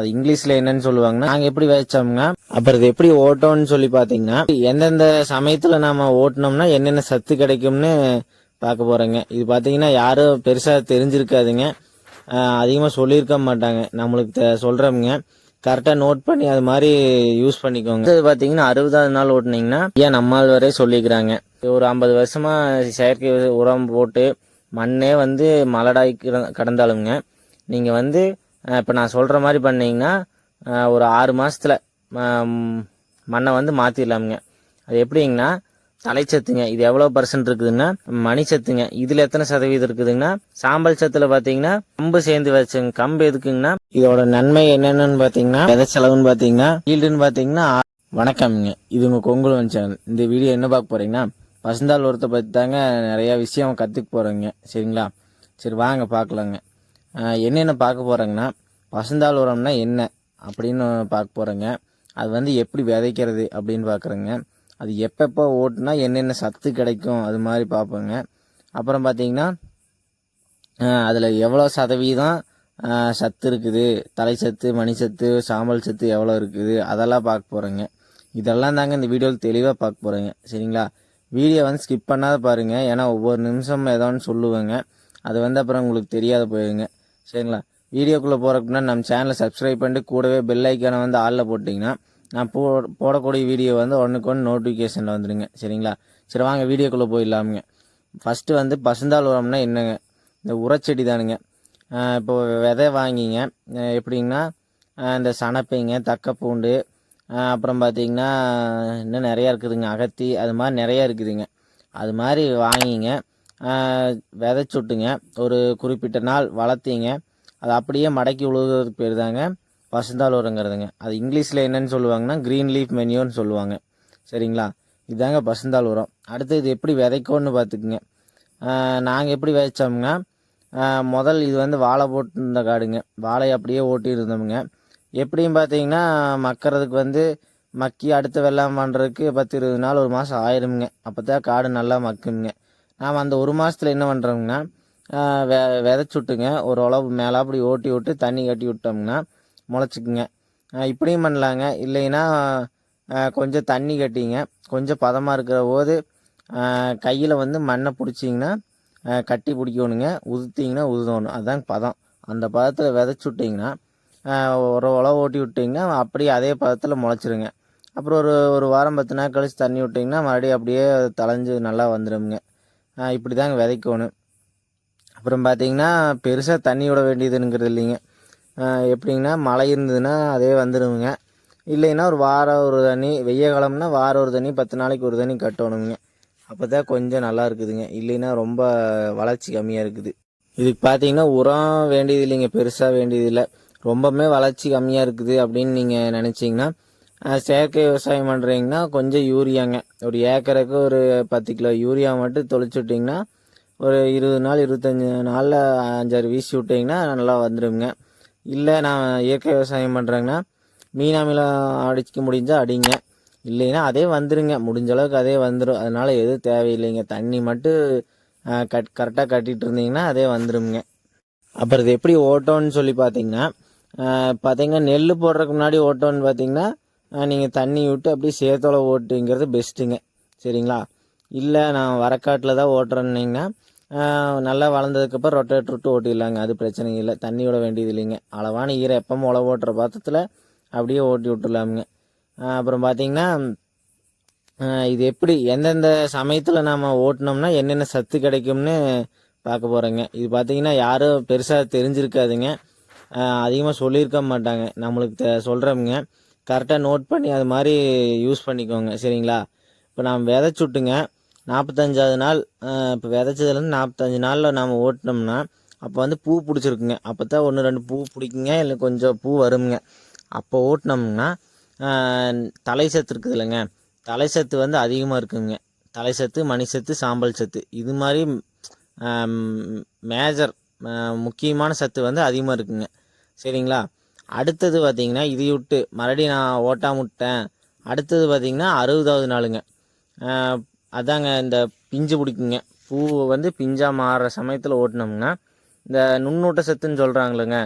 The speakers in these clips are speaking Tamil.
அது இங்கிலீஷ்ல என்னன்னு சொல்லுவாங்கன்னா நாங்க எப்படி வச்சோம்னா அப்புறம் இது எப்படி ஓட்டோம்னு சொல்லி பாத்தீங்கன்னா எந்தெந்த சமயத்துல நாம ஓட்டினோம்னா என்னென்ன சத்து கிடைக்கும்னு பார்க்க போறேங்க. இது பாத்தீங்கன்னா யாரும் பெருசா தெரிஞ்சிருக்காதுங்க. அதிகமாக அதிகமா சொல்லியிருக்க மாட்டாங்க. நம்மளுக்கு தெ- சொல்றவங்க கரெக்டா நோட் பண்ணி அது மாதிரி யூஸ் பண்ணிக்கோங்க. இது பாத்தீங்கன்னா அறுபதாவது நாள் ஓட்டினீங்கன்னா ஏன் நம்மால் வரை சொல்லிக்கிறாங்க. ஒரு ஐம்பது வருஷமா செயற்கை உரம் போட்டு மண்ணே வந்து மலடாய் கிட- கிடந்தாலுங்க நீங்க வந்து இப்போ நான் சொல்கிற மாதிரி பண்ணிங்கன்னா ஒரு ஆறு மாதத்தில் ம- மண்ணை வந்து மாற்றிடலாமுங்க அது எப்படிங்கன்னா தலைச்சத்துங்க இது எவ்வளோ பர்சன்ட் இருக்குதுன்னா மணிச்சத்துங்க. இதில் எத்தனை சதவீதம் இருக்குதுங்கன்னா சாம்பல் சத்தில் பார்த்தீங்கன்னா கம்பு சேர்ந்து வச்சுங்க. கம்பு எதுக்குங்கன்னா இதோட நன்மை என்னென்னு பார்த்தீங்கன்னா எதை செலவுன்னு பார்த்தீங்கன்னா ஈல்டுன்னு பார்த்தீங்கன்னா வணக்கம்ங்க. இது உங்கள் கொங்குலவன் சேனல். இந்த வீடியோ என்ன பார்க்க போகிறீங்கன்னா பசுந்தாள் உரத்தை பற்றி தாங்க நிறையா விஷயம் கற்றுக்க போகிறோங்க சரிங்களா? சரி வாங்க பார்க்கலாங்க. என்னென்ன பார்க்க போறேங்கன்னா பசுந்தாள் உரம்னா என்ன அப்படின்னு பார்க்க போகிறோங்க அது வந்து எப்படி விதைக்கிறது அப்படின்னு பார்க்குறேங்க. அது எப்பப்போ ஓட்டுனா என்னென்ன சத்து கிடைக்கும் அது மாதிரி பார்ப்போங்க. அப்புறம் பார்த்தீங்கன்னா அதில் எவ்வளோ சதவீதம் சத்து இருக்குது தலை சத்து மணி சத்து சாம்பல் சத்து எவ்வளோ இருக்குது அதெல்லாம் பார்க்க போகிறேங்க இதெல்லாம் தாங்க இந்த வீடியோவில் தெளிவாக பார்க்க போகிறேங்க சரிங்களா? வீடியோ வந்து ஸ்கிப் பண்ணாத பாருங்க. ஏன்னா ஒவ்வொரு நிமிஷம் ஏதோ ஒன்று சொல்லுவேங்க. அது வந்து அப்புறம் உங்களுக்கு தெரியாத போயிருங்க. சரிங்களா? வீடியோக்குள்ளே போகிறக்குன்னா நம்ம சேனலை சப்ஸ்கிரைப் பண்ணிட்டு கூடவே பெல் ஐக்கானை வந்து ஆளில் போட்டிங்கன்னா நான் போ போடக்கூடிய வீடியோ வந்து ஒன்றுக்கு ஒன்று நோட்டிஃபிகேஷனில் வந்துடுங்க சரிங்களா? சரி வாங்க வீடியோக்குள்ளே போயிடலாமுங்க. ஃபஸ்ட்டு வந்து பசுந்தாள் உரம்னா என்னங்க? இந்த உரச்செடி தானுங்க. இப்போ விதை வாங்கிங்க. எப்படிங்கன்னா இந்த சணப்பைங்க தக்கப்பூண்டு அப்புறம் பார்த்தீங்கன்னா இன்னும் நிறையா இருக்குதுங்க. அகத்தி அது மாதிரி நிறையா இருக்குதுங்க. அது மாதிரி வாங்கிங்க. ஆஹ் விதைச்சுட்டுங்க ஒரு குறிப்பிட்ட நாள் வளர்த்தீங்க. அது அப்படியே மடக்கி உழுகிறதுக்கு பேர் தாங்க பசுந்தாள் உரங்கிறதுங்க அது இங்கிலீஷில் என்னன்னு சொல்லுவாங்கன்னா க்ரீன் லீஃப் மெனியூன்னு சொல்லுவாங்க. சரிங்களா? இதுதாங்க பசந்தால் உரம் அடுத்து இது எப்படி விதைக்கோன்னு பார்த்துக்குங்க. நாங்கள் எப்படி விதைச்சோம்னா முதல் இது வந்து வாழை போட்டிருந்த காடுங்க. வாழை அப்படியே ஓட்டி இருந்தோமுங்க எப்படியும் பார்த்தீங்கன்னா மக்கிறதுக்கு வந்து மக்கி அடுத்த வெள்ளாம் பண்ணுறதுக்கு பத்து இருபது நாள் ஒரு மாதம் ஆயிருமுங்க. அப்போ தான் காடு நல்லா மக்குங்க. நாம் அந்த ஒரு மாதத்தில் என்ன பண்ணுறோம்னா வெ விதைச்சுட்டுங்க ஒரு உழவு மேலே அப்படி ஓட்டி விட்டு தண்ணி கட்டி விட்டோம்னா முளைச்சிக்குங்க. இப்படியும் பண்ணலாங்க. இல்லைன்னா கொஞ்சம் தண்ணி கட்டிங்க. கொஞ்சம் பதமாக இருக்கிற போது கையில் வந்து மண்ணை பிடிச்சிங்கன்னா கட்டி பிடிக்கணுங்க. உதுத்திங்கன்னா உதுதணும். அதுதான் பதம். அந்த பதத்தில் விதைச்சி விட்டிங்கன்னா ஒரு உழவு ஓட்டி விட்டிங்கன்னா அப்படியே அதே பதத்தில் முளைச்சிருங்க. அப்புறம் ஒரு ஒரு வாரம் பத்து நாள் கழிச்சு தண்ணி விட்டிங்கன்னா மறுபடியும் அப்படியே தளைஞ்சு நல்லா வந்துடுங்க இப்படி தாங்க விதைக்கணும். அப்புறம் பார்த்தீங்கன்னா பெருசாக தண்ணி விட வேண்டியதுங்கிறது இல்லைங்க. எப்படிங்கன்னா மழை இருந்ததுன்னா அதே வந்துடுவோங்க இல்லைன்னா ஒரு வாரம் ஒரு தண்ணி வெய்ய காலம்னா வாரம் ஒரு தண்ணி பத்து நாளைக்கு ஒரு தண்ணி கட்டணுங்க. அப்போ தான் கொஞ்சம் நல்லா இருக்குதுங்க. இல்லைன்னா ரொம்ப வளர்ச்சி கம்மியாக இருக்குது. இதுக்கு பார்த்தீங்கன்னா உரம் வேண்டியது இல்லைங்க. பெருசாக வேண்டியது இல்லை. ரொம்பவுமே வளர்ச்சி கம்மியாக இருக்குது அப்படின்னு நீங்கள் நினச்சிங்கன்னா செயற்கை விவசாயம் பண்ணுறீங்கன்னா கொஞ்சம் யூரியாங்க. ஒரு ஏக்கருக்கு ஒரு பத்து கிலோ யூரியா மட்டும் தொளிச்சு விட்டிங்கன்னா ஒரு இருபது நாள் இருபத்தஞ்சி நாளில் அஞ்சாறு வீசி விட்டிங்கன்னா நல்லா வந்துடுங்க இல்லை நான் இயற்கை விவசாயம் பண்ணுறேங்கன்னா மீனாமில அடிக்க முடிஞ்சால் அடிங்க. இல்லைன்னா அதே வந்துருங்க. முடிஞ்ச அளவுக்கு அதே வந்துடும் அதனால் எதுவும் தேவையில்லைங்க. தண்ணி மட்டும் கட் கரெக்டாக கட்டிகிட்டு இருந்தீங்கன்னா அதே வந்துடுங்க அப்புறம் இது எப்படி ஓட்டோன்னு சொல்லி பார்த்தீங்கன்னா பார்த்தீங்கன்னா நெல் போடுறதுக்கு முன்னாடி ஓட்டோன்னு பார்த்தீங்கன்னா நீங்கள் தண்ணி விட்டு அப்படியே சேத்தோல ஓட்டுங்கிறது பெஸ்ட்டுங்க சரிங்களா? இல்லை நான் வரக்காட்டில் தான் ஓட்டுறேன்னிங்கன்னா நல்லா வளர்ந்ததுக்கப்புறம் ரொட்டேட்டர் விட்டு ஓட்டிடலாங்க. அது பிரச்சனை இல்லை. தண்ணி விட வேண்டியது இல்லைங்க. அளவான ஈரை எப்பவும் உழவு ஓட்டுற பாத்திரத்தில் அப்படியே ஓட்டி விட்டுலாமுங்க அப்புறம் பார்த்தீங்கன்னா இது எப்படி எந்தெந்த சமயத்தில் நாம் ஓட்டினோம்னா என்னென்ன சத்து கிடைக்கும்னு பார்க்க போகிறேங்க இது பார்த்தீங்கன்னா யாரும் பெருசாக தெரிஞ்சிருக்காதுங்க. அதிகமாக சொல்லியிருக்க மாட்டாங்க. நம்மளுக்கு தெ கரெக்டாக நோட் பண்ணி அது மாதிரி யூஸ் பண்ணிக்கோங்க சரிங்களா? இப்போ நாம் விதைச்சுட்டுங்க நாற்பத்தஞ்சாவது நாள் இப்போ விதைச்சதுலேருந்து நாற்பத்தஞ்சு நாளில் நாம் ஓட்டினோம்னா அப்போ வந்து பூ பிடிச்சிருக்குங்க. அப்போ தான் ஒன்று ரெண்டு பூ பிடிக்குங்க இல்லை கொஞ்சம் பூ வருங்க. அப்போ ஓட்டினோம்னா தலை சத்து இருக்குது இல்லைங்க. தலை சத்து வந்து அதிகமாக இருக்குங்க. தலை சத்து மணி சத்து சாம்பல் சத்து. இது மாதிரி மேஜர் முக்கியமான சத்து வந்து அதிகமாக இருக்குங்க. சரிங்களா? அடுத்தது பார்த்திங்கன்னா இதை விட்டு மறுபடியும் நான் ஓட்டா விட்டேன் அடுத்தது பார்த்திங்கன்னா அறுபதாவது நாளுங்க. அதாங்க இந்த பிஞ்சு பிடிக்குங்க. பூ வந்து பிஞ்சாக மாறுற சமயத்தில் ஓட்டினோம்னா இந்த நுண்ணூட்ட சத்துன்னு சொல்கிறாங்களுங்க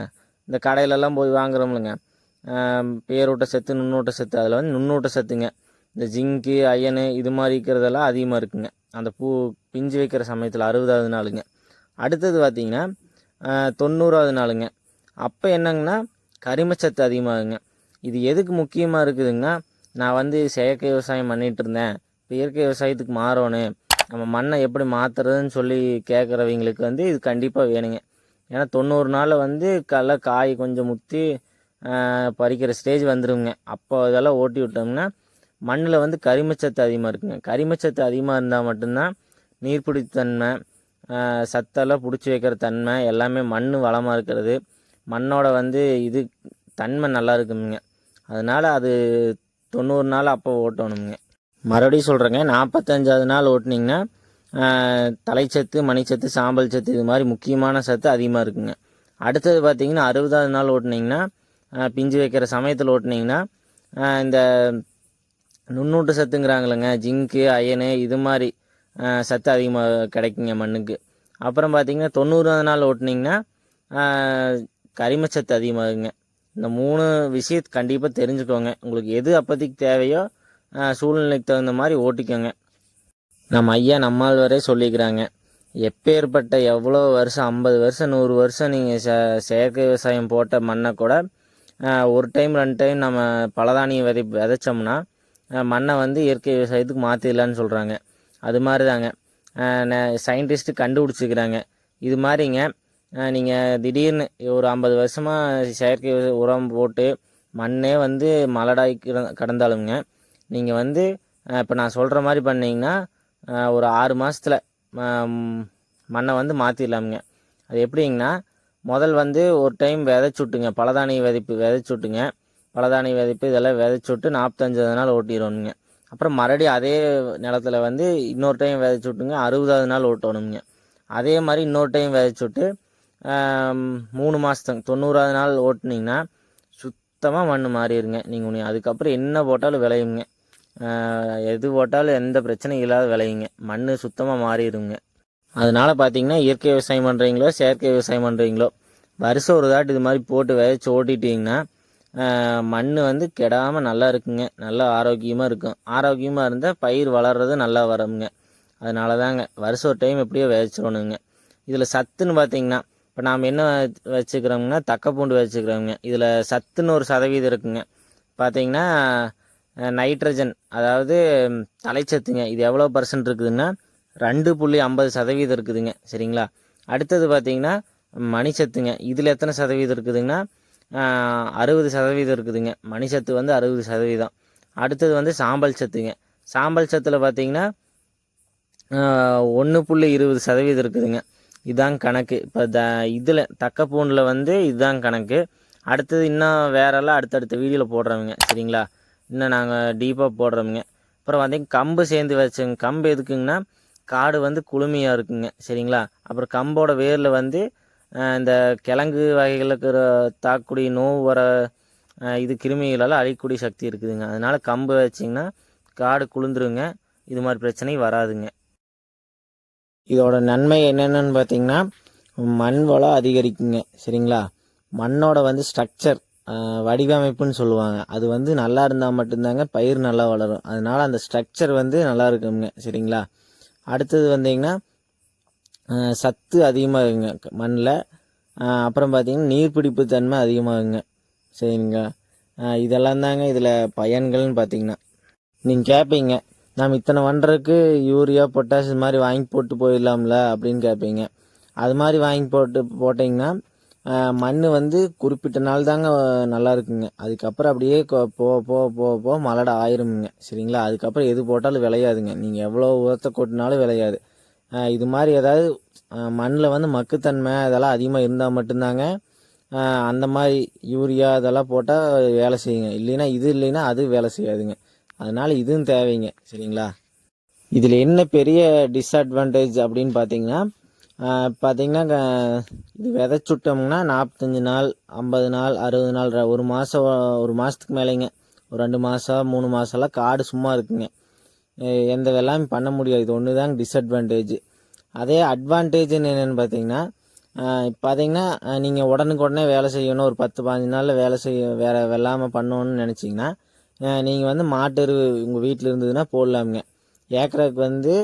இந்த கடையிலலாம் போய் வாங்குறோம்லங்க. பேரூட்ட சத்து நுண்ணூட்ட சத்து அதில் வந்து நுண்ணூட்ட சத்துங்க. இந்த ஜிங்கு அயனு இது மாதிரி இருக்கிறதெல்லாம் அதிகமாக இருக்குங்க. அந்த பூ பிஞ்சு வைக்கிற சமயத்தில் அறுபதாவது நாளுங்க. அடுத்தது பார்த்திங்கன்னா தொண்ணூறாவது நாளுங்க. அப்போ என்னங்கன்னா கரிமச்சத்து அதிகமாகுங்க. இது எதுக்கு முக்கியமாக இருக்குதுங்கன்னா நான் வந்து செயற்கை விவசாயம் பண்ணிகிட்டு இருந்தேன். இப்போ இயற்கை விவசாயத்துக்கு மாறணும். நம்ம மண்ணை எப்படி மாற்றுறதுன்னு சொல்லி கேட்குறவங்களுக்கு வந்து இது கண்டிப்பாக வேணுங்க. ஏன்னா தொண்ணூறு நாளில் வந்து களை காய் கொஞ்சம் முற்றி பறிக்கிற ஸ்டேஜ் வந்துருங்க. அப்போ இதெல்லாம் ஓட்டி விட்டோம்னா மண்ணில் வந்து கரிமச்சத்து அதிகமாக இருக்குங்க. கரிமச்சத்து அதிகமாக இருந்தால் மட்டும்தான் நீர்பிடித்தன்மை சத்தெல்லாம் பிடிச்சி வைக்கிற தன்மை எல்லாமே மண் வளமாக இருக்கிறது. மண்ணோட வந்து இது தன்மை நல்லா இருக்குமுங்க. அதனால் அது தொண்ணூறு நாள் அப்போ ஓட்டணுங்க மறுபடியும் சொல்கிறேங்க நாற்பத்தஞ்சாவது நாள் ஓட்டினீங்கன்னா தலைச்சத்து மணிச்சத்து சாம்பல் சத்து இது மாதிரி முக்கியமான சத்து அதிகமாக இருக்குங்க. அடுத்தது பார்த்திங்கன்னா அறுபதாவது நாள் ஓட்டுனீங்கன்னா பிஞ்சு வைக்கிற சமயத்தில் ஓட்டுனீங்கன்னா இந்த நுண்ணூட்டு சத்துங்கிறாங்களேங்க ஜிங்க்கு அயனு இது மாதிரி சத்து அதிகமாக கிடைக்குங்க மண்ணுக்கு. அப்புறம் பார்த்திங்கன்னா தொண்ணூறாவது நாள் ஓட்டுனீங்கன்னா கரிமச்சத்து அதிகமாகுங்க. இந்த மூணு விஷயத்தை கண்டிப்பாக தெரிஞ்சுக்கோங்க. உங்களுக்கு எது அப்போதைக்கு தேவையோ சூழ்நிலைக்கு தகுந்த மாதிரி ஓட்டிக்கோங்க. நம்ம ஐயா நம்மால் வரை சொல்லிக்கிறாங்க. எப்பேற்பட்ட எவ்வளோ வருஷம் ஐம்பது வருஷம் நூறு வருஷம் நீங்கள் ச செயற்கை விவசாயம் போட்ட மண்ணை கூட ஒரு டைம் ரெண்டு டைம் நம்ம பலதானியம் விதை விதைச்சோம்னா மண்ணை வந்து இயற்கை விவசாயத்துக்கு மாற்றிடலான்னு சொல்கிறாங்க அது மாதிரி தாங்க சயின்டிஸ்ட்டு கண்டுபிடிச்சிக்கிறாங்க. இது மாதிரிங்க நீங்கள் திடீர்னு ஒரு ஐம்பது வருஷமாக செயற்கை உரம் போட்டு மண்ணே வந்து மலடாய் கிட- கிடந்தாலுங்க நீங்கள் வந்து இப்போ நான் சொல்கிற மாதிரி பண்ணிங்கன்னா ஒரு ஆறு மாதத்தில் மண்ணை வந்து மாற்றிடலாமுங்க அது எப்படிங்கன்னா முதல் வந்து ஒரு டைம் விதைச்சுட்டுங்க பலதானிய விதைப்பு விதைச்சுட்டுங்க பலதானிய விதைப்பு இதெல்லாம் விதைச்சுட்டு நாற்பத்தஞ்சாவது நாள் ஓட்டிடணுங்க. அப்புறம் மறுபடியும் அதே நிலத்துல வந்து இன்னொரு டைம் விதைச்சுட்டுங்க அறுபதாவது நாள் ஓட்டணுங்க. அதே மாதிரி இன்னொரு டைம் விதைச்சுட்டு மூணு மாதத்துங்க தொண்ணூறாவது நாள் ஓட்டுனீங்கன்னா சுத்தமாக மண் மாறிடுங்க. நீங்கள் அதுக்கப்புறம் என்ன போட்டாலும் விளையுங்க. எது போட்டாலும் எந்த பிரச்சனையும் இல்லாத விளையுங்க. மண் சுத்தமாக மாறிடுங்க. அதனால் பார்த்தீங்கன்னா இயற்கை விவசாயம் பண்ணுறீங்களோ செயற்கை விவசாயம் பண்ணுறீங்களோ வருஷம் ஒரு தாட்டு இது மாதிரி போட்டு விதைச்சி ஓட்டிட்டிங்கன்னா மண் வந்து கெடாமல் நல்லா இருக்குங்க. நல்லா ஆரோக்கியமாக இருக்கும். ஆரோக்கியமாக இருந்தால் பயிர் வளர்றது நல்லா வருங்க அதனால தாங்க வருஷம் ஒரு டைம் எப்படியோ விதைச்சிடணுங்க. இதில் சத்துன்னு பார்த்தீங்கன்னா இப்போ நாம் என்ன வச்சுக்கிறோம்னா தக்கப்பூண்டு வச்சுக்கிறோங்க இதில் சத்துன்னு ஒரு சதவீதம் இருக்குங்க. பார்த்தீங்கன்னா நைட்ரஜன் அதாவது தலைச்சத்துங்க. இது எவ்வளோ பர்சன்ட் இருக்குதுன்னா ரெண்டு புள்ளி ஐம்பது சதவீதம் இருக்குதுங்க. சரிங்களா? அடுத்தது பார்த்தீங்கன்னா மணிச்சத்துங்க. இதில் எத்தனை சதவீதம் இருக்குதுங்கன்னா அறுபது சதவீதம் இருக்குதுங்க. மணிச்சத்து வந்து அறுபது சதவீதம். அடுத்தது வந்து சாம்பல் சத்துங்க. சாம்பல் சத்தில் பார்த்தீங்கன்னா ஒன்று புள்ளி இருபது சதவீதம் இருக்குதுங்க. இதாங்க கணக்கு. இப்போ த இதில் தக்கப்பூண்டில் வந்து இதுதான் கணக்கு. அடுத்தது இன்னும் வேறெல்லாம் அடுத்தடுத்த வீடியோவில் போடுறவங்க சரிங்களா? இன்னும் நாங்கள் டீப்பாக போடுறோமுங்க அப்புறம் பார்த்திங்கன்னா கம்பு சேர்ந்து வச்சுங்க கம்பு எதுக்குங்கன்னா காடு வந்து குளுமையாக இருக்குங்க சரிங்களா? அப்புறம் கம்போட வேரில் வந்து இந்த கிழங்கு வகைகளில் இருக்கிற தாக்கக்கூடிய நோவு வர இது கிருமிகளெல்லாம் அழிக்கக்கூடிய சக்தி இருக்குதுங்க. அதனால கம்பு வச்சிங்கன்னா காடு குளிந்துருங்க. இது மாதிரி பிரச்சனை வராதுங்க. இதோட நன்மை என்னென்னு பார்த்தீங்கன்னா மண் வளம் அதிகரிக்குங்க சரிங்களா? மண்ணோட வந்து ஸ்ட்ரக்சர் வடிவமைப்புன்னு சொல்லுவாங்க. அது வந்து நல்லா இருந்தால் மட்டும்தாங்க பயிர் நல்லா வளரும். அதனால் அந்த ஸ்ட்ரக்சர் வந்து நல்லா இருக்குங்க சரிங்களா? அடுத்தது வந்தீங்கன்னா சத்து சத்து இருக்குங்க மண்ணில் அப்புறம் பார்த்திங்கன்னா நீர்பிடிப்பு தன்மை அதிகமாகுங்க சரிங்களா? இதெல்லாம் தாங்க இதில் பயன்கள்னு பார்த்தீங்கன்னா. நீங்கள் கேட்பீங்க நாம் இத்தனை வண்டருக்கு யூரியா பொட்டாஷ் இது மாதிரி வாங்கி போட்டு போயிடலாம்ல அப்படின்னு கேட்பீங்க. அது மாதிரி வாங்கி போட்டு போட்டிங்கன்னா மண் வந்து குறிப்பிட்ட நாள் தாங்க நல்லா இருக்குங்க. அதுக்கப்புறம் அப்படியே கொ- போக போக போக போக மலட ஆயிருமுங்க. சரிங்களா? அதுக்கப்புறம் எது போட்டாலும் விளையாதுங்க. நீங்கள் எவ்வளோ உரத்தை கொட்டினாலும் விளையாது. இது மாதிரி ஏதாவது மண்ணில் வந்து மக்குத்தன்மை அதெல்லாம் அதிகமாக இருந்தால் மட்டும்தாங்க அந்த மாதிரி யூரியா அதெல்லாம் போட்டால் வேலை செய்யுங்க. இல்லைன்னா இது இல்லைன்னா அது வேலை செய்யாதுங்க. அதனால் இதுவும் தேவைங்க சரிங்களா? இதில் என்ன பெரிய டிஸ்அட்வான்டேஜ் அப்படின்னு பார்த்தீங்கன்னா பார்த்தீங்கன்னா க- இது விதைச்சுட்டோம்னா நாற்பத்தஞ்சு நாள் ஐம்பது நாள் அறுபது நாள் ஒரு மாதம் ஒரு மாதத்துக்கு மேலேங்க. ஒரு ரெண்டு மாதம் மூணு மாதம்லாம் காடு சும்மா இருக்குங்க. எந்த வெள்ளாமே பண்ண முடியாது. இது ஒன்று தாங்க டிஸ்அட்வான்டேஜ் அதே அட்வான்டேஜ்னு என்னென்னு பார்த்தீங்கன்னா பார்த்தீங்கன்னா நீங்கள் உடனுக்கு உடனே வேலை செய்யணும். ஒரு பத்து பாஞ்சு நாளில் வேலை செய்ய வேறு வெள்ளாமல் பண்ணணும்னு நினச்சிங்கன்னா நீங்கள் வந்து மாட்டு உங்கள் வீட்டில் இருந்ததுன்னா போடலாமுங்க. ஏக்கருக்கு வந்து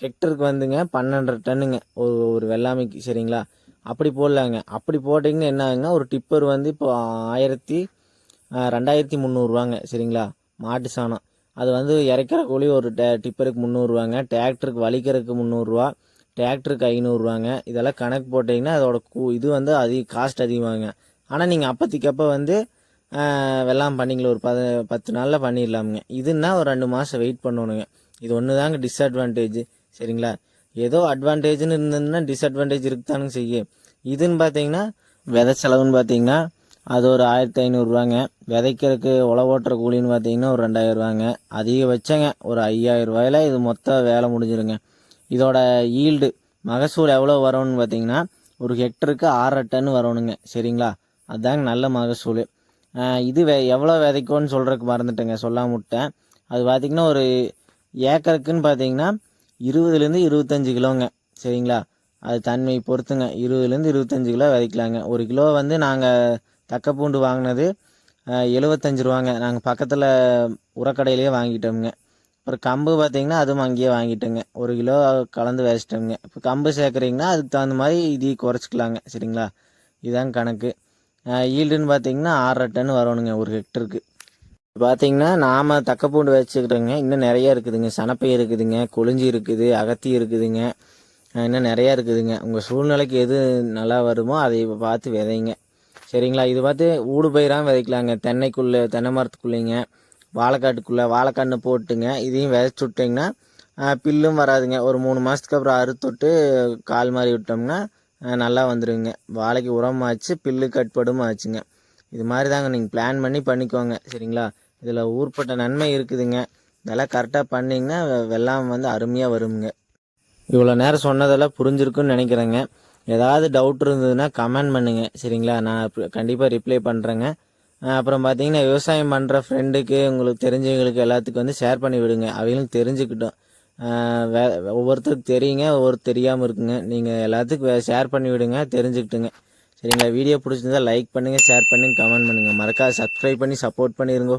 ஹெக்டருக்கு வந்துங்க பன்னெண்டரை டன்னுங்க. ஒரு ஒரு வெள்ளாமைக்கு சரிங்களா? அப்படி போடலாங்க. அப்படி போட்டிங்கன்னா என்ன ஆகுங்க? ஒரு டிப்பர் வந்து இப்போ ஆயிரத்தி ரெண்டாயிரத்தி முந்நூறுரூவாங்க சரிங்களா? மாட்டு சாணம். அது வந்து இறைக்கிற கூலி ஒரு டே டிப்பருக்கு முந்நூறுரூவாங்க டிராக்டருக்கு வலிக்கிறதுக்கு முந்நூறுரூவா டிராக்டருக்கு ஐநூறுரூவாங்க இதெல்லாம் கணக்கு போட்டிங்கன்னா அதோட கூ இது வந்து அதிக காஸ்ட் அதிகமாகுங்க. ஆனால் நீங்கள் அப்போத்திக்கப்போ வந்து வெள்ளாம் பண்ணிங்களா ஒரு பத பத்து நாளில் பண்ணிடலாமுங்க. இதுன்னா ஒரு ரெண்டு மாதம் வெயிட் பண்ணணுங்க. இது ஒன்று தாங்க டிஸ்அட்வான்டேஜ் சரிங்களா? ஏதோ அட்வான்டேஜ்னு இருந்ததுன்னா டிஸ்அட்வான்டேஜ் இருக்குதானுங்க செய்யும் இதுன்னு பார்த்தீங்கன்னா விதை செலவுன்னு பார்த்தீங்கன்னா அது ஒரு ஆயிரத்தி ஐநூறுரூவாங்க விதைக்கிறதுக்கு உழவு ஓட்டுற கூலின்னு பார்த்தீங்கன்னா ஒரு ரெண்டாயிரம் ரூபாங்க. அதிகபட்சங்க ஒரு ஐயாயிரரூவாயில் இது மொத்த வேலை முடிஞ்சிருங்க. இதோட ஈல்டு மகசூல் எவ்வளோ வரும்னு பார்த்தீங்கன்னா ஒரு ஹெக்டருக்கு ஆறரை டன் வரணுங்க சரிங்களா? அதுதாங்க நல்ல மகசூல். இது வே எவ்வளோ விதைக்கும்னு சொல்கிறதுக்கு மறந்துட்டேங்க சொல்லாம விட்டேன். அது பார்த்தீங்கன்னா ஒரு ஏக்கருக்குன்னு பார்த்தீங்கன்னா இருபதுலேருந்து இருபத்தஞ்சு கிலோங்க சரிங்களா? அது தன்மை பொறுத்துங்க இருபதுலேருந்து இருபத்தஞ்சு கிலோ விதைக்கலாங்க. ஒரு கிலோ வந்து நாங்கள் தக்கப்பூண்டு வாங்கினது எழுபத்தஞ்சு ரூபாங்க. நாங்கள் பக்கத்தில் உரக்கடையிலேயே வாங்கிட்டோம்ங்க. அப்புறம் கம்பு பார்த்தீங்கன்னா அதுவும் அங்கேயே வாங்கிட்டோங்க. ஒரு கிலோ கலந்து வச்சிட்டோங்க இப்போ கம்பு சேர்க்குறீங்கன்னா அதுக்கு தகுந்த மாதிரி இதையும் குறைச்சிக்கலாங்க சரிங்களா? இதுதான் கணக்கு. ஈல்டுன்னு பார்த்தீங்கன்னா ஆறரை டன் வரணுங்க ஒரு ஹெக்டருக்கு. பார்த்தீங்கன்னா நாம் தக்கப்பூண்டு வச்சுக்கிறோங்க இன்னும் நிறையா இருக்குதுங்க. சனப்பை இருக்குதுங்க. கொளிஞ்சி இருக்குது. அகத்தி இருக்குதுங்க. இன்னும் நிறையா இருக்குதுங்க. உங்கள் சூழ்நிலைக்கு எது நல்லா வருமோ அதை பார்த்து விதைங்க. சரிங்களா? இது பார்த்து ஊடு பயிராக விதைக்கலாங்க. தென்னைக்குள்ளே தென்னை மரத்துக்குள்ளேங்க. வாழைக்காட்டுக்குள்ளே வாழைக்கன்று போட்டுங்க. இதையும் விதைச்சி விட்டிங்கன்னா பில்லும் வராதுங்க. ஒரு மூணு மாதத்துக்கு அப்புறம் அறுத்துட்டு கால் மாதிரி விட்டோம்னா நல்லா வந்துடுங்க வாழைக்கு உரம் ஆச்சு பில்லு கட்படும் ஆச்சுங்க. இது மாதிரி தாங்க நீங்கள் பிளான் பண்ணி பண்ணிக்கோங்க சரிங்களா? இதில் ஊர்பட்ட நன்மை இருக்குதுங்க. இதெல்லாம் கரெக்டாக பண்ணிங்கன்னா வெள்ளாமை வந்து அருமையாக வருங்க. இவ்வளோ நேரம் சொன்னதெல்லாம் புரிஞ்சிருக்குன்னு நினைக்கிறேங்க. ஏதாவது டவுட் இருந்ததுன்னா கமெண்ட் பண்ணுங்கள் சரிங்களா? நான் கண்டிப்பாக ரிப்ளை பண்ணுறேங்க அப்புறம் பார்த்தீங்கன்னா விவசாயம் பண்ணுற ஃப்ரெண்டுக்கு உங்களுக்கு தெரிஞ்சவங்களுக்கு எல்லாத்துக்கும் வந்து ஷேர் பண்ணி விடுங்க. அவங்களும் தெரிஞ்சுக்கிட்டோம். வே ஒவ்வொருத்தருக்கு தெரியுங்க ஒவ்வொரு தெரியாமல் இருக்குங்க. நீங்கள் எல்லாத்துக்கும் ஷேர் பண்ணி விடுங்க தெரிஞ்சுக்கிட்டுங்க. சரிங்களா? வீடியோ பிடிச்சிருந்தா லைக் பண்ணுங்கள் ஷேர் பண்ணுங்க கமெண்ட் பண்ணுங்கள் மறக்காத சப்ஸ்கிரைப் பண்ணி சப்போர்ட் பண்ணிடுங்கோ